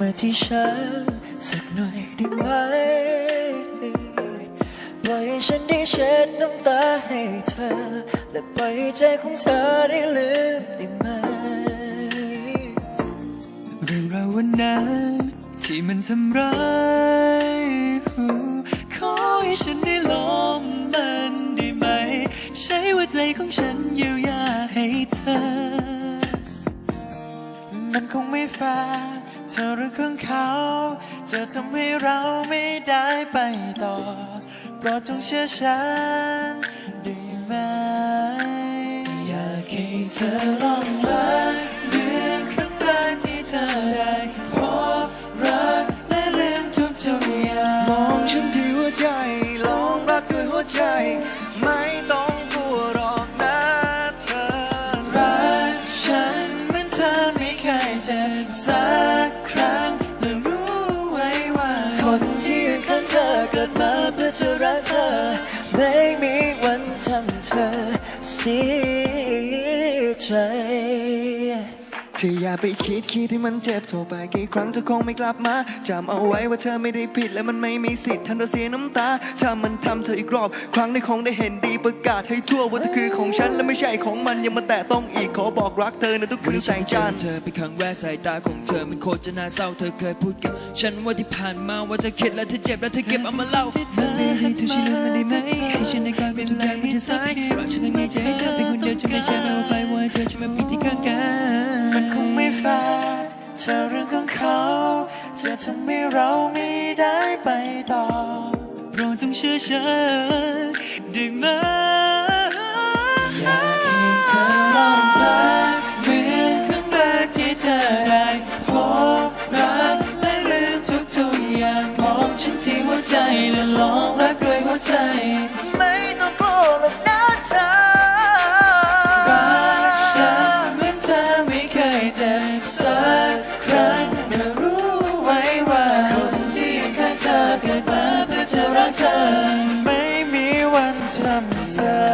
มาที่ฉันสักหน่อยได้ไหมปล่อยให้ฉันได้เช็ดน้ำตาให้เธอ และปล่อยให้ใจของเธอได้ลืมได้ไหมเรื่องราววันนั้นที่มันทำร้ายขอให้ฉันได้ลองมันได้ไหม ใช้หัวใจของฉันเยียวยาให้เธอ มันคงไม่แฟร์ เธอเรื่อของเขา จะทำให้เราไม่ได้ไปต่อ โปรดจงเชื่อฉันได้ไหม อยากให้เธอลองรักเรื่องครั้งแรกที่เธอได้พบรักและลืมทุกทุกอย่างมองฉันที่หัวใจ ลองรักด้วยหัวใจ ไม่ต้อง ทำเธอเสียใจ เธออย่าไปคิดคิดที่มันเจ็บโทรไปกี่ครั้งเธอคงไม่กลับมาจำเอาไว้ว่าเธอไม่ได้ผิดและมันไม่มีสิทธิ์ทำเธอเสียน้ำตาถ้ามันทำเธออีกรอบ ครั้งนี้คงได้เห็นดีประกาศให้ทั่วว่าเธอคือของฉันและไม่ใช่ของมันอย่ามาแตะต้องอีกขอบอกรักเธอในทุกคืนแสงจันทร์เธอเป็นครั้งแรกสายตาของเธอมันโคตรจะน่าเศร้าเธอเคยพูดกับฉันว่าที่ผ่านมาว่าเธอคิดและเธอเจ็บและเธอเก็บเอามาเล่าที่เธอไม่ให้เธอชิลมันได้ไหมให้ฉันได้กลายเป็นทุกอย่างที่เธอสายรักฉันไม่มีใจให้เธอเป็นคนเดียวจะไม่ใช่ไม่ว่าใครว่าให้เธอจะม ทำให้เราไม่ได้ไปต่อโปรดจงเชื่อฉันได้ไหมอยากให้เธอลองรักเหมือนครั้งแรกที่เธอได้พบรักและลืมทุกทุกอย่างมองฉันที่หัวใจและลองรักด้วยหัวใจ ไม่ต้องกลัวหรอกนะเธอรักฉันเหมือนเธอไม่เคยเจ็บสักครั้ง เธอ ไม่มีวันทำเธอ